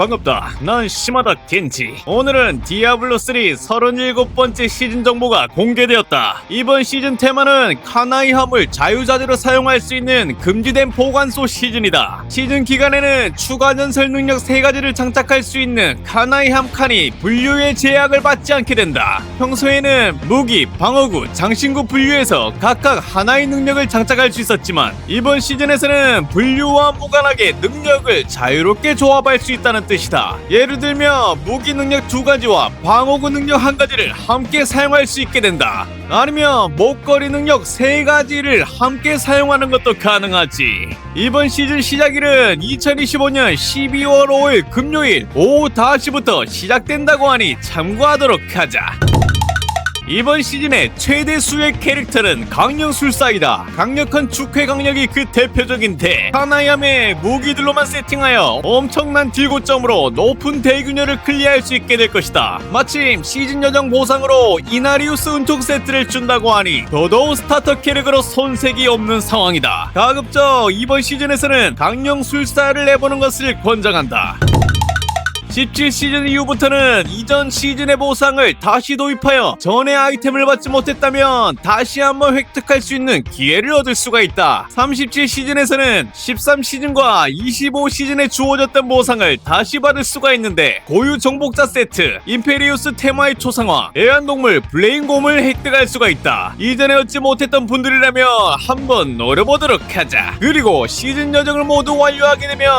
반갑다. 난 시마다 겐지. 오늘은 디아블로3 37번째 시즌 정보가 공개되었다. 이번 시즌 테마는 카나이 함을 자유자재로 사용할 수 있는 금지된 보관소 시즌이다. 시즌 기간에는 추가 전설 능력 3가지를 장착할 수 있는 카나이 함 칸이 분류의 제약을 받지 않게 된다. 평소에는 무기, 방어구, 장신구 분류에서 각각 하나의 능력을 장착할 수 있었지만 이번 시즌에서는 분류와 무관하게 능력을 자유롭게 조합할 수 있다는 뜻이다. 예를 들면 무기 능력 두 가지와 방어구 능력 한 가지를 함께 사용할 수 있게 된다. 아니면 목걸이 능력 세 가지를 함께 사용하는 것도 가능하지. 이번 시즌 시작일은 2025년 12월 5일 금요일 오후 5시부터 시작된다고 하니 참고하도록 하자. 이번 시즌의 최대 수의 캐릭터는 강령술사이다. 강력한 축회 강력이 그 대표적인 데 하나야의 무기들로만 세팅하여 엄청난 딜고점으로 높은 대균열을 클리어할 수 있게 될 것이다. 마침 시즌 여정 보상으로 이나리우스 은총 세트를 준다고 하니 더더욱 스타터 캐릭으로 손색이 없는 상황이다. 가급적 이번 시즌에서는 강령술사를 내보는 것을 권장한다. 17시즌 이후부터는 이전 시즌의 보상을 다시 도입하여 전의 아이템을 받지 못했다면 다시 한번 획득할 수 있는 기회를 얻을 수가 있다. 37시즌에서는 13시즌과 25시즌에 주어졌던 보상을 다시 받을 수가 있는데 고유 정복자 세트, 임페리우스 테마의 초상화, 애완동물 블레인곰을 획득할 수가 있다. 이전에 얻지 못했던 분들이라면 한번 노려보도록 하자. 그리고 시즌 여정을 모두 완료하게 되면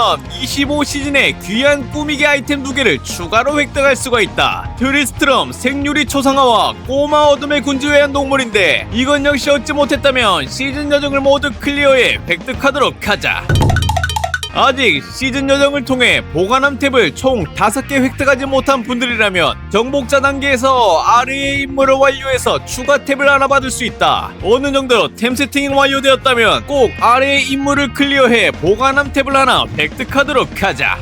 25시즌에 귀한 꾸미기 아이템 두 개를 추가로 획득할 수가 있다. 트리스트럼 생유리 초상화와 꼬마 어둠의 군주 애완동물인데 이건 역시 얻지 못했다면 시즌 여정을 모두 클리어해 획득하도록 하자. 아직 시즌 여정을 통해 보관함 탭을 총 5개 획득하지 못한 분들이라면 정복자 단계에서 아래의 임무를 완료해서 추가 탭을 하나 받을 수 있다. 어느 정도 템 세팅이 완료되었다면 꼭 아래의 임무를 클리어해 보관함 탭을 하나 획득하도록 하자.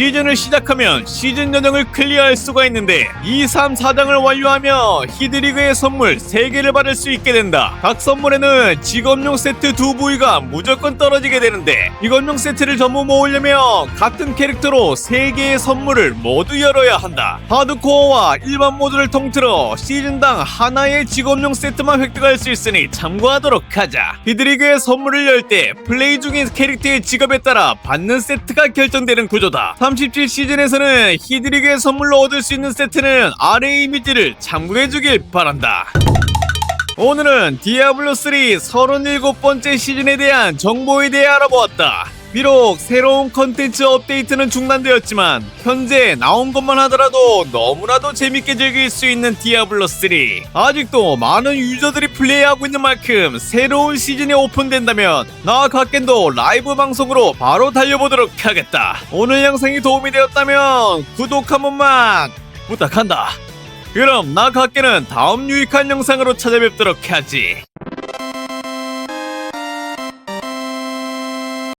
시즌을 시작하면 시즌 여정을 클리어할 수가 있는데 2, 3, 4장을 완료하며 히드리그의 선물 3개를 받을 수 있게 된다. 각 선물에는 직업용 세트 두 부위가 무조건 떨어지게 되는데 직업용 세트를 전부 모으려면 같은 캐릭터로 3개의 선물을 모두 열어야 한다. 하드코어와 일반 모드를 통틀어 시즌당 하나의 직업용 세트만 획득할 수 있으니 참고하도록 하자. 히드리그의 선물을 열 때 플레이 중인 캐릭터의 직업에 따라 받는 세트가 결정되는 구조다. 37 시즌에서는 히드리그의 선물로 얻을 수 있는 세트는 아래 이미지를 참고해주길 바란다. 오늘은 디아블로3 37번째 시즌에 대한 정보에 대해 알아보았다. 비록 새로운 컨텐츠 업데이트는 중단되었지만 현재 나온 것만 하더라도 너무나도 재밌게 즐길 수 있는 디아블로 3 아직도 많은 유저들이 플레이하고 있는 만큼 새로운 시즌이 오픈된다면 나 갓겐도 라이브 방송으로 바로 달려보도록 하겠다. 오늘 영상이 도움이 되었다면 구독 한 번만 부탁한다. 그럼 나 갓겐은 다음 유익한 영상으로 찾아뵙도록 하지